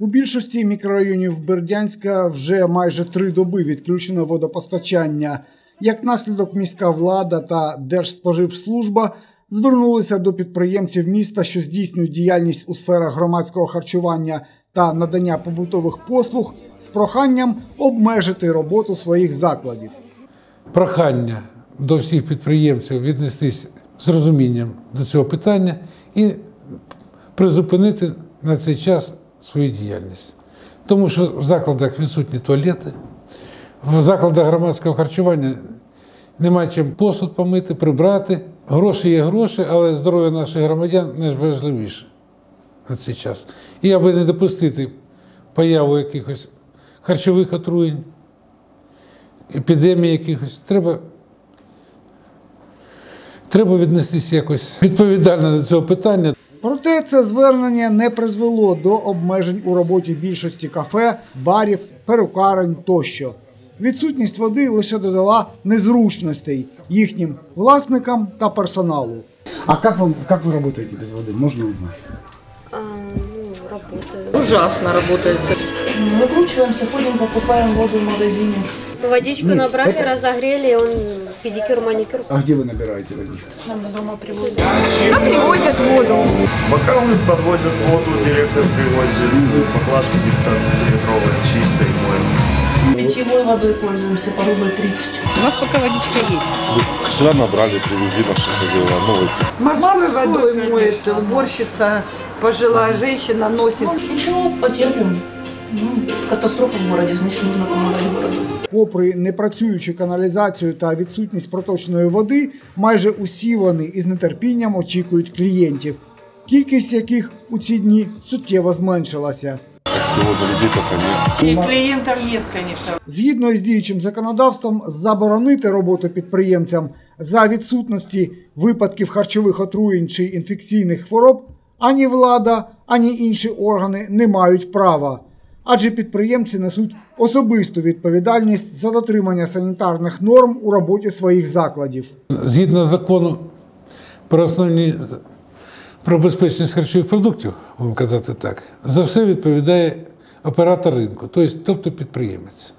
У більшості мікрорайонів Бердянська вже майже три доби відключено водопостачання. Як наслідок міська влада та Держспоживслужба звернулися до підприємців міста, що здійснюють діяльність у сферах громадського харчування та надання побутових послуг з проханням обмежити роботу своїх закладів. прохання до всіх підприємців віднестись з розумінням до цього питання і призупинити на цей час свою діяльність. Тому що в закладах відсутні туалети, в закладах громадського харчування немає чим посуд помити, прибрати. Гроші є гроші, але здоров'я наших громадян найважливіше на цей час. І аби не допустити появу якихось харчових отруєнь, епідемії якихось, треба, треба віднестися якось відповідально до цього питання. Проте це звернення не призвело до обмежень у роботі більшості кафе, барів, перукарень тощо. Відсутність води лише додала незручностей їхнім власникам та персоналу. А как, вам, как вы работаете без воды? Можно узнать? А, ну, работаю. Ужасно работает. Выкручиваемся, ходим, покупаем воду в магазине. Водичку Ну, набрали, это- разогрели, он педикюр, маникюр. А где вы набираете водичку? Нам дома привозят. Нам привозят воду. Бокалы подвозят воду, директор привозит баклажки 19-литровые, чистой моем. Питьевой водой пользуемся по рубль 30. У нас пока водичка есть. Вчера набрали, привезли наша хозяева. Новый Морской водой моет уборщица, пожилая женщина носит. Ничего, потерпим. Ну, катастрофа в городе, значит, нужно помогать городу. Попри непрацюючу каналізацію та відсутність проточної води, майже усі вони із нетерпінням очікують клієнтів, кількість яких у ці дні суттєво зменшилася. Нет, конечно. Згідно із діючим законодавством, заборонити роботу підприємцям за відсутності випадків харчових отруєнь чи інфекційних хвороб ані влада, ані інші органи не мають права. Адже підприємці несуть особисту відповідальність за дотримання санітарних норм у роботі своїх закладів. Згідно закону про основні про безпечність харчових продуктів, будемо казати так, за все відповідає оператор ринку, тобто підприємець.